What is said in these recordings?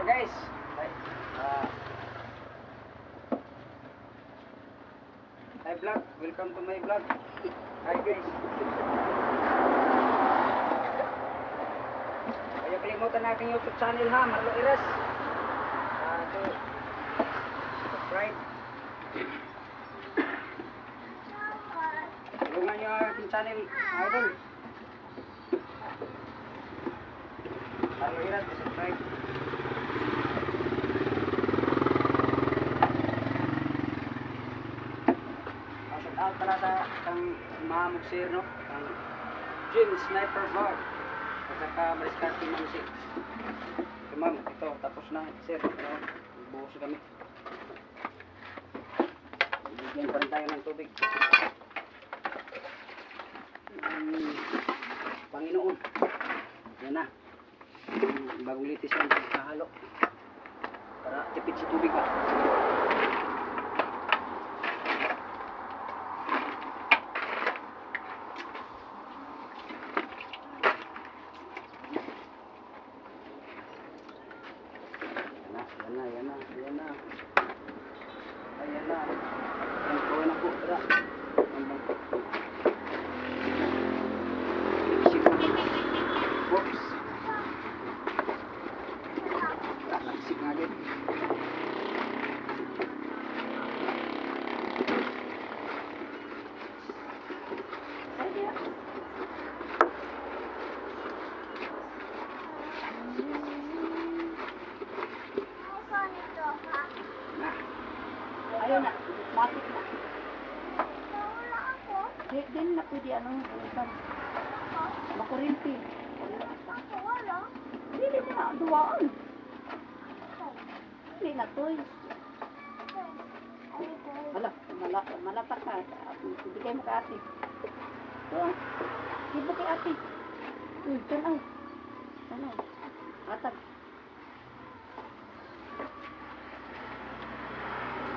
So guys, uh, hi vlog, welcome to my vlog. Hi guys. Kaya kalimutan natin yung YouTube channel ha, Marlo Iras. Uh, ah, to subscribe. Tulungan nyo ang aking channel, idol. Marlo Iras, subscribe. Out pala sa kang Mahamog Sir, no? Kang Jim Sniper Bar. At saka Mariskarte Ma'am Six. So, ma'am, ito, tapos na, sir. Ano, buhos kami. Bigyan pa rin tayo ng tubig. Um, Panginoon. Yan na. Um, bagong litis yan, kahalo. Para tipid sa tubig ba? Ayun na, matik na. Di, din na pwede anong utan. Makurinti. Hindi din na, duwaan. Hindi na to. eh. Hala, mala, malata ka. Hindi kayo mo ka ate. Ito, ibo kay ate. Uy, tanaw. Tanaw. Atag.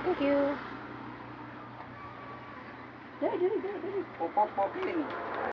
Thank you. เดี๋ยวเดี๋ยวเดี๋ยวป๊อปป๊อปป๊อปเล่น